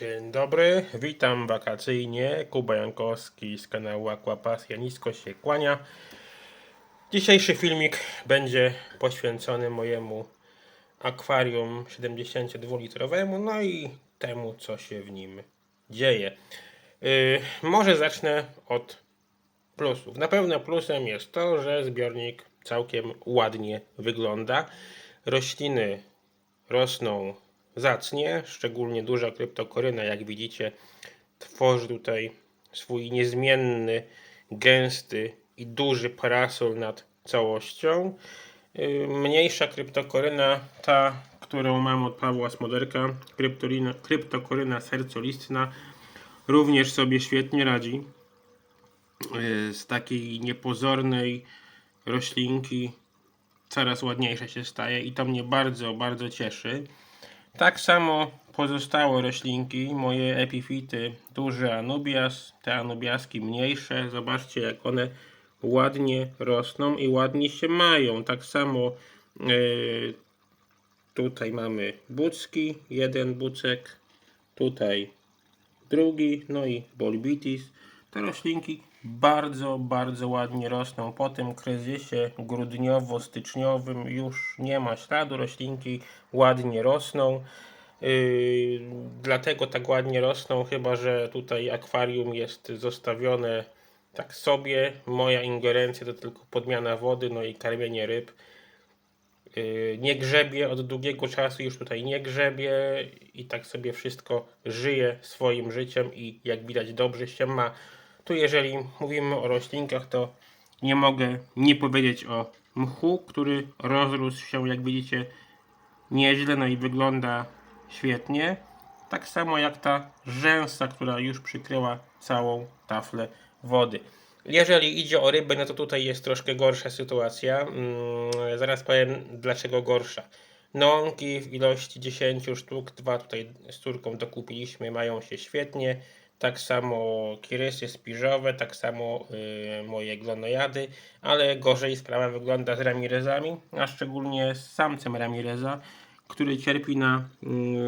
Dzień dobry, witam wakacyjnie. Kuba Jankowski z kanału Aquapasja nisko się kłania. Dzisiejszy filmik będzie poświęcony mojemu akwarium 72-litrowemu, no i temu, co się w nim dzieje. Yy, może zacznę od plusów. Na pewno plusem jest to, że zbiornik całkiem ładnie wygląda. Rośliny rosną zacnie, szczególnie duża kryptokoryna, jak widzicie, tworzy tutaj swój niezmienny, gęsty i duży parasol nad całością. Yy, Mniejsza kryptokoryna, ta, którą mam od Pawła Smoderka, kryptokoryna sercolistna, również sobie świetnie radzi. Yy, Z takiej niepozornej roślinki coraz ładniejsza się staje i to mnie bardzo, bardzo cieszy. Tak samo pozostałe roślinki, moje epifity, duży anubias, te anubiaski mniejsze, zobaczcie jak one ładnie rosną i ładnie się mają. Tak samo yy, tutaj mamy bucki, jeden bucek, tutaj drugi, no i bolbitis. Te roślinki bardzo, bardzo ładnie rosną. Po tym kryzysie grudniowo-styczniowym już nie ma śladu. Roślinki ładnie rosną. Yy, dlatego tak ładnie rosną, chyba że tutaj akwarium jest zostawione tak sobie. Moja ingerencja to tylko podmiana wody, no i karmienie ryb. Yy, nie grzebie od długiego czasu, już tutaj nie grzebie i tak sobie wszystko żyje swoim życiem i jak widać dobrze się ma. Tu jeżeli mówimy o roślinkach, to nie mogę nie powiedzieć o mchu, który rozrósł się jak widzicie nieźle, no i wygląda świetnie. Tak samo jak ta rzęsa, która już przykryła całą taflę wody. Jeżeli idzie o ryby, no to tutaj jest troszkę gorsza sytuacja. Mm, zaraz powiem dlaczego gorsza. Nonki w ilości 10 sztuk, dwa tutaj z córką dokupiliśmy, mają się świetnie. Tak samo kirysy spiżowe, tak samo y, moje glonojady, ale gorzej sprawa wygląda z ramirezami, a szczególnie z samcem ramireza, który cierpi na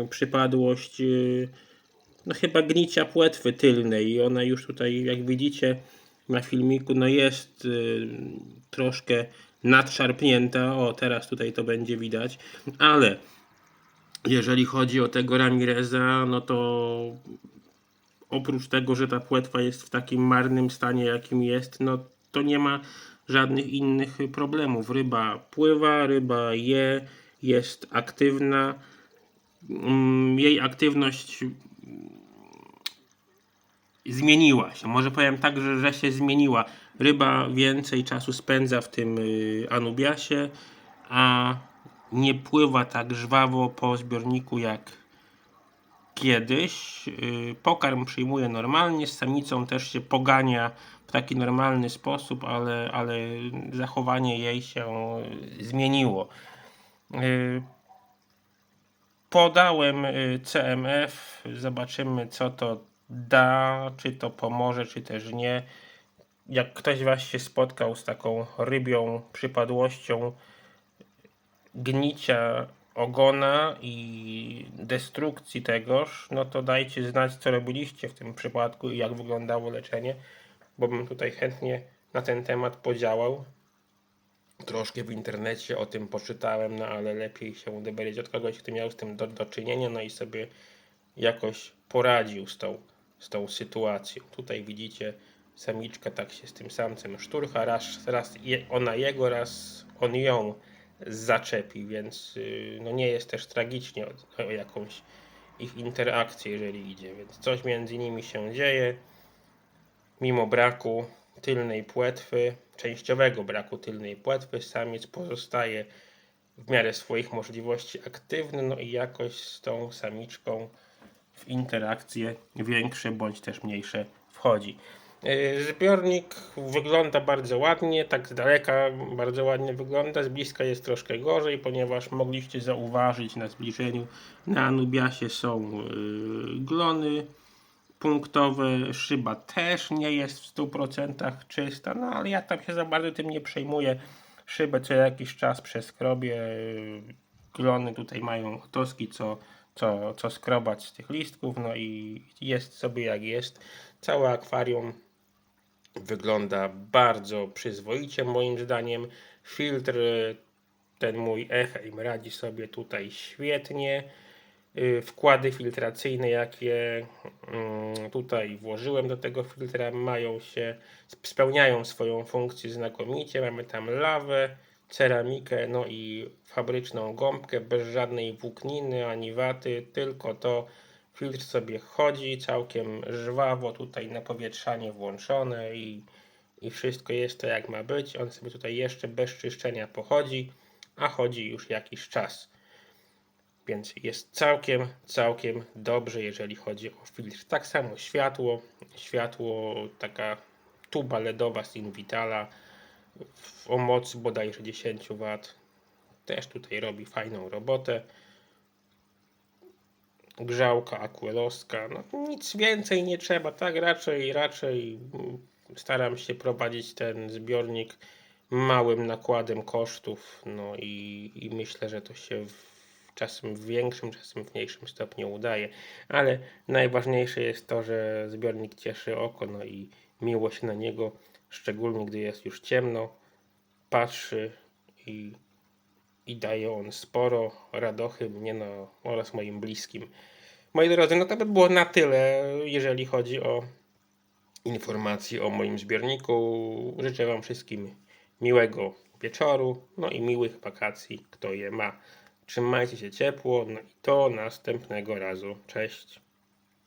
y, przypadłość y, no chyba gnicia płetwy tylnej. I ona już tutaj jak widzicie na filmiku no jest y, troszkę nadszarpnięta, o teraz tutaj to będzie widać, ale jeżeli chodzi o tego Ramireza, no to oprócz tego, że ta płetwa jest w takim marnym stanie, jakim jest, no to nie ma żadnych innych problemów. Ryba pływa, ryba je, jest aktywna. Mm, Jej aktywność zmieniła się. Może powiem tak, że, że się zmieniła. Ryba więcej czasu spędza w tym y, Anubiasie, a nie pływa tak żwawo po zbiorniku jak kiedyś. Y, Pokarm przyjmuje normalnie, z samicą też się pogania w taki normalny sposób, ale, ale zachowanie jej się y, zmieniło. Y, Podałem CMF, zobaczymy co to da, czy to pomoże, czy też nie. Jak ktoś Was się spotkał z taką rybią przypadłością gnicia ogona i destrukcji tegoż, no to dajcie znać, co robiliście w tym przypadku i jak wyglądało leczenie, bo bym tutaj chętnie na ten temat podziałał. Troszkę w internecie o tym poczytałem, no ale lepiej się dowiedzieć od kogoś, kto miał z tym do, do czynienia, no i sobie jakoś poradził z tą, z tą sytuacją. Tutaj widzicie, samiczka tak się z tym samcem szturcha, raz, raz je, ona jego, raz on ją zaczepi, więc yy, no nie jest też tragicznie o, o jakąś ich interakcję, jeżeli idzie, więc coś między nimi się dzieje mimo braku tylnej płetwy, częściowego braku tylnej płetwy, samiec pozostaje w miarę swoich możliwości aktywny, no i jakoś z tą samiczką w interakcje większe bądź też mniejsze wchodzi. Yy, Zbiornik wygląda bardzo ładnie, tak z daleka bardzo ładnie wygląda, z bliska jest troszkę gorzej, ponieważ mogliście zauważyć na zbliżeniu na Anubiasie są yy, glony, punktowe. Szyba też nie jest w 100% czysta, no ale ja tam się za bardzo tym nie przejmuję. Szybę co jakiś czas przeskrobię. Glony tutaj mają toski co co, co skrobać z tych listków, no i jest sobie jak jest. Całe akwarium wygląda bardzo przyzwoicie moim zdaniem. Filtr y, ten mój Eheim radzi sobie tutaj świetnie. Y, Wkłady filtracyjne, jakie mm, tutaj włożyłem do tego filtra, mają się, spełniają swoją funkcję znakomicie. Mamy tam lawę, ceramikę, no i fabryczną gąbkę bez żadnej włókniny ani waty, tylko to filtr sobie chodzi całkiem żwawo, tutaj napowietrzanie włączone i, i wszystko jest to jak ma być. On sobie tutaj jeszcze bez czyszczenia pochodzi, a chodzi już jakiś czas. Więc jest całkiem, całkiem dobrze, jeżeli chodzi o filtr. Tak samo światło, światło, taka tuba LEDowa z Invitala o mocy bodajże 10 W. Też tutaj robi fajną robotę. Grzałka aqueloska, no nic więcej nie trzeba, tak raczej, raczej staram się prowadzić ten zbiornik małym nakładem kosztów, no i, i myślę, że to się w, czasem w większym, czasem w mniejszym stopniu udaje, ale najważniejsze jest to, że zbiornik cieszy oko, no i miło się na niego, szczególnie gdy jest już ciemno, patrzy i, i daje on sporo radochy mnie no, oraz moim bliskim. Moi drodzy, no to by było na tyle, jeżeli chodzi o informacje o moim zbiorniku. Życzę Wam wszystkim miłego wieczoru, no i miłych wakacji, kto je ma. Trzymajcie się ciepło, no i do następnego razu. Cześć.